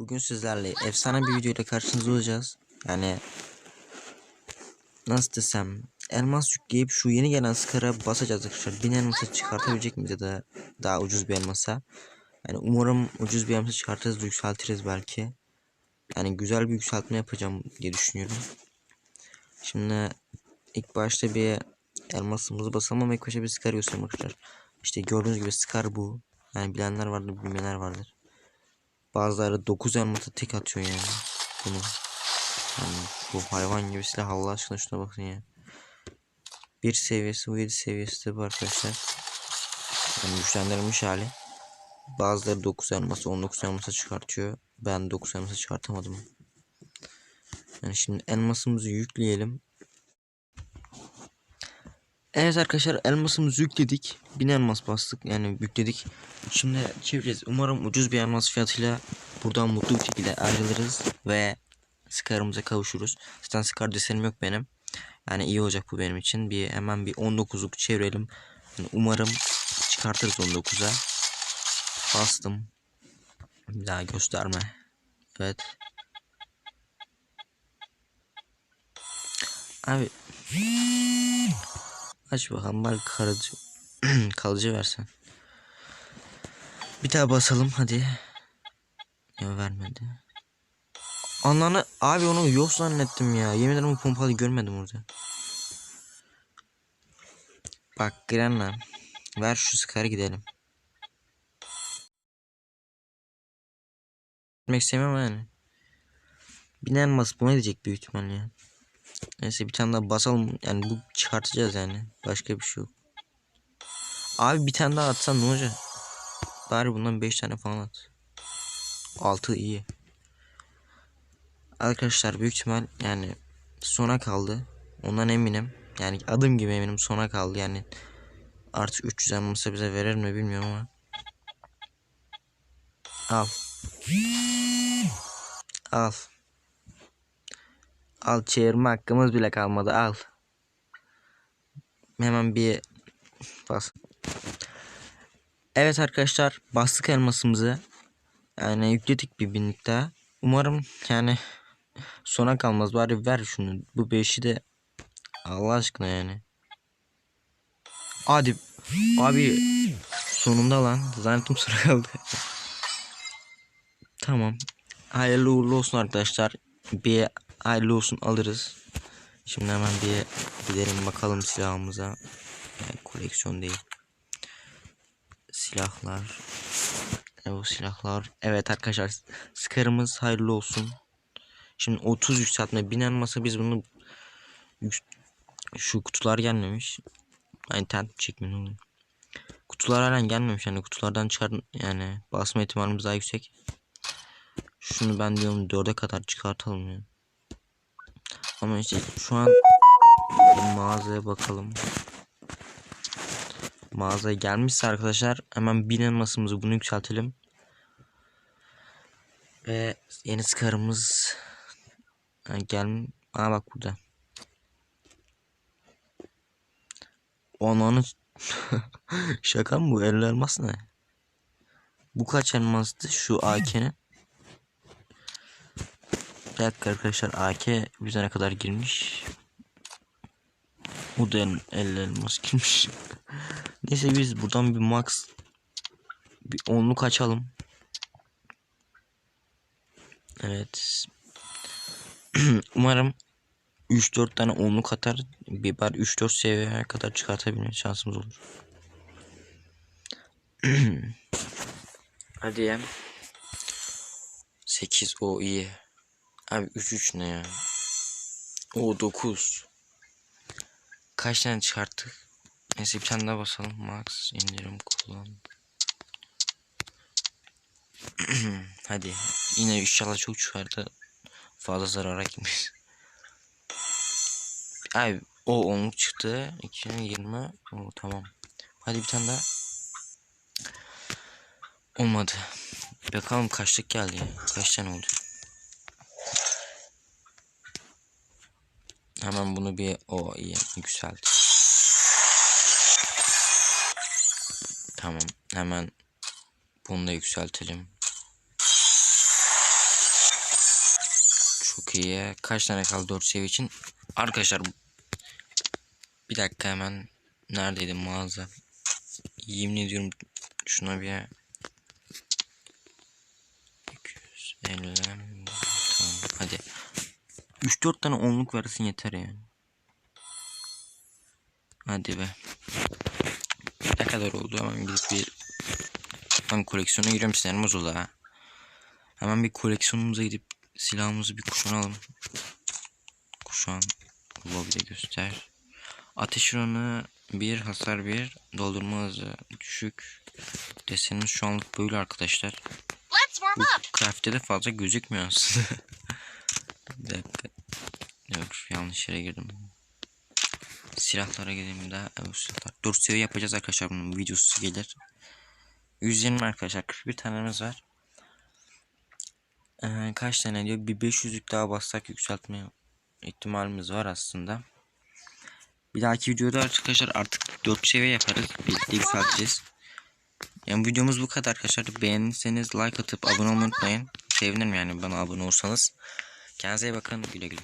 Bugün sizlerle efsane bir videoyla karşınızda olacağız. Yani nasıl desem elmas yükleyip şu yeni gelen skara basacağız arkadaşlar. Bin elması çıkartabilecek miyiz ya da daha ucuz bir elmasa. Yani umarım ucuz bir elmasa çıkartırız yükseltiriz belki. Yani güzel bir yükseltme yapacağım diye düşünüyorum. Şimdi ilk başta bir elmasımızı basalım ama ilk başta bir skar göstereyim arkadaşlar. İşte gördüğünüz gibi skar bu. Yani bilenler vardır bilmeyenler vardır. Bazıları 9 elması tek atıyor yani. Bunu. Yani bu hayvan gibi silah Allah aşkına şuna bakın ya. Bir seviyesi bu 7 seviyesi de bu arkadaşlar. Yani güçlendirilmiş hali. Bazıları 9 elması 19 elması çıkartıyor. Ben 9 elması çıkartamadım. Yani şimdi elmasımızı yükleyelim. Evet arkadaşlar elmasımızı yükledik. 1000 elmas bastık yani yükledik. Şimdi çevireceğiz. Umarım ucuz bir elmas fiyatıyla buradan mutlu bir şekilde ayrılırız ve Scar'ımıza kavuşuruz. Zaten Scar desenim yok benim. Yani iyi olacak bu benim için. Bir hemen bir 19'luk çevirelim. Yani umarım çıkartırız 19'a. Bastım. Bir daha gösterme. Evet. Abi Aç bakalım bari kalıcı, kalıcı versen. Bir daha basalım hadi. Ya vermedi. Ananı abi onu yok zannettim ya. Yemin ederim pompalı görmedim orada. Bak Grenlan. Ver şu sıkarı gidelim. Gitmek istemem yani. Binen elmas bu ne diyecek büyük ihtimalle ya. Neyse bir tane daha basalım. Yani bu çıkartacağız yani. Başka bir şey yok. Abi bir tane daha atsan ne olacak? Bari bundan 5 tane falan at. 6 iyi. Arkadaşlar büyük ihtimal yani sona kaldı. Ondan eminim. Yani adım gibi eminim sona kaldı yani. Artık 300 elması bize verir mi bilmiyorum ama. Al. Al. Al çevirme hakkımız bile kalmadı al. Hemen bir bas. Evet arkadaşlar bastık elmasımızı. Yani yükledik bir binlik daha. Umarım yani sona kalmaz. Bari ver şunu. Bu beşi de Allah aşkına yani. Hadi. Abi sonunda lan. Zannettim sonra kaldı. tamam. Hayırlı uğurlu olsun arkadaşlar. Bir hayırlı olsun alırız. Şimdi hemen bir gidelim bakalım silahımıza. Yani koleksiyon değil. Silahlar. E, bu silahlar. Evet arkadaşlar. Skarımız hayırlı olsun. Şimdi 30 yükseltme. Binen masa biz bunu şu kutular gelmemiş. Yani tent çekmeyin oğlum. Kutular halen gelmemiş. Yani kutulardan çıkar yani basma ihtimalimiz daha yüksek. Şunu ben diyorum 4'e kadar çıkartalım yani. Ama işte şu an mağazaya bakalım. Mağazaya gelmişse arkadaşlar hemen bin elmasımızı bunu yükseltelim. Ve yeni skarımız yani gel Aa bak burada. Ananı şaka mı bu 50 elmas ne? Bu kaç elmastı şu AK'nin? Bir dakika arkadaşlar AK bize ne kadar girmiş. Da 50 elmas. Neyse biz buradan bir max bir onluk açalım. Evet. Umarım 3-4 tane onluk atar. Bir bar 3-4 seviyeye kadar çıkartabilme şansımız olur. Hadi ya. 8 o iyi. Abi 3-3 ne ya? O 9. Kaç tane çıkarttık? Neyse bir tane daha basalım. Max indirim kullan. Hadi. Yine inşallah çok çıkardı. Fazla zarara girmiş. Abi o 10 çıktı. 2020. O tamam. Hadi bir tane daha. Olmadı. Bakalım kaçlık geldi. Kaç tane oldu? Hemen bunu bir o iyi yükselt. Tamam hemen bunu da yükseltelim. Çok iyi. Kaç tane kaldı 4 seviye için? Arkadaşlar bir dakika hemen neredeydi mağaza? Yemin ediyorum şuna bir 250 tamam hadi 3-4 tane onluk versin yeter yani. Hadi be. Ne kadar oldu hemen gidip bir ben koleksiyona giriyorum sinirimiz oldu ha. Hemen bir koleksiyonumuza gidip silahımızı bir kuşanalım. Kuşan. Lobby'de göster. Ateş oranı 1, hasar 1, doldurma hızı düşük. Desenimiz şu anlık böyle arkadaşlar. Bu craft'te de fazla gözükmüyor aslında. bir dakika. Yok yanlış yere girdim. Silahlara gidelim daha. Evet, silahlar. 4 seviye yapacağız arkadaşlar bunun videosu gelir. 120 arkadaşlar 41 tanemiz var. Ee, kaç tane diyor? Bir 500'lük daha bassak yükseltme ihtimalimiz var aslında. Bir dahaki videoda arkadaşlar artık 4 seviye yaparız. Birlikte yükselteceğiz. Yani videomuz bu kadar arkadaşlar. Beğenirseniz like atıp abone olmayı unutmayın. Sevinirim yani bana abone olsanız. Kendinize iyi bakın. Güle güle.